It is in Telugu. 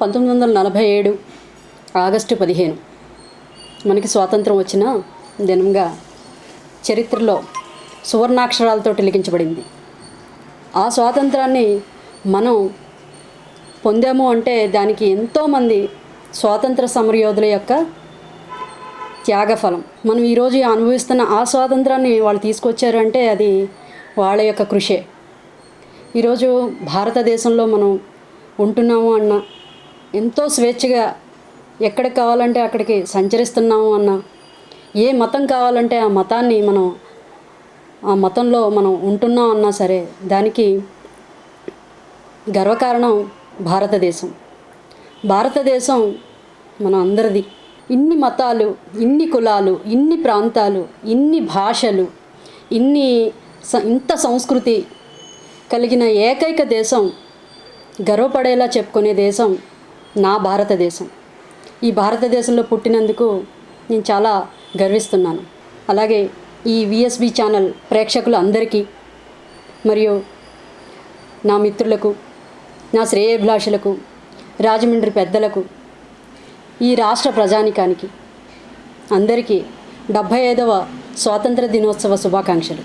పంతొమ్మిది వందల నలభై ఏడు ఆగస్టు పదిహేను. మనకి స్వాతంత్రం వచ్చిన దినంగా చరిత్రలో సువర్ణాక్షరాలతో లిఖించబడింది ఆ స్వాతంత్రాన్ని మనం పొందాము అంటే దానికి ఎంతోమంది స్వాతంత్ర సమరయోధుల యొక్క త్యాగఫలం. మనం ఈరోజు అనుభవిస్తున్న ఆ స్వాతంత్రాన్ని వాళ్ళు తీసుకొచ్చారు అంటే అది వాళ్ళ యొక్క కృషే. ఈరోజు భారతదేశంలో మనం ఉంటున్నాము అన్న ఎంతో స్వేచ్ఛగా ఎక్కడికి కావాలంటే అక్కడికి సంచరిస్తున్నాము అన్న ఏ మతం కావాలంటే ఆ మతాన్ని మనం ఆ మతంలో మనం ఉంటున్నాం అన్నా సరే దానికి గర్వకారణం భారతదేశం. భారతదేశం మన అందరిది. ఇన్ని మతాలు ఇన్ని కులాలు ఇన్ని ప్రాంతాలు ఇన్ని భాషలు ఇన్ని స- ఇంత సంస్కృతి కలిగిన ఏకైక దేశం గర్వపడేలా చెప్పుకునే దేశం నా భారతదేశం. ఈ భారతదేశంలో పుట్టినందుకు నేను చాలా గర్విస్తున్నాను. అలాగే ఈ విఎస్బి ఛానల్ ప్రేక్షకులు అందరికీ మరియు నా మిత్రులకు నా శ్రేయభిలాషులకు రాజమండ్రి పెద్దలకు ఈ రాష్ట్ర ప్రజానికానికి అందరికీ డెబ్భై ఐదవ స్వాతంత్ర దినోత్సవ శుభాకాంక్షలు.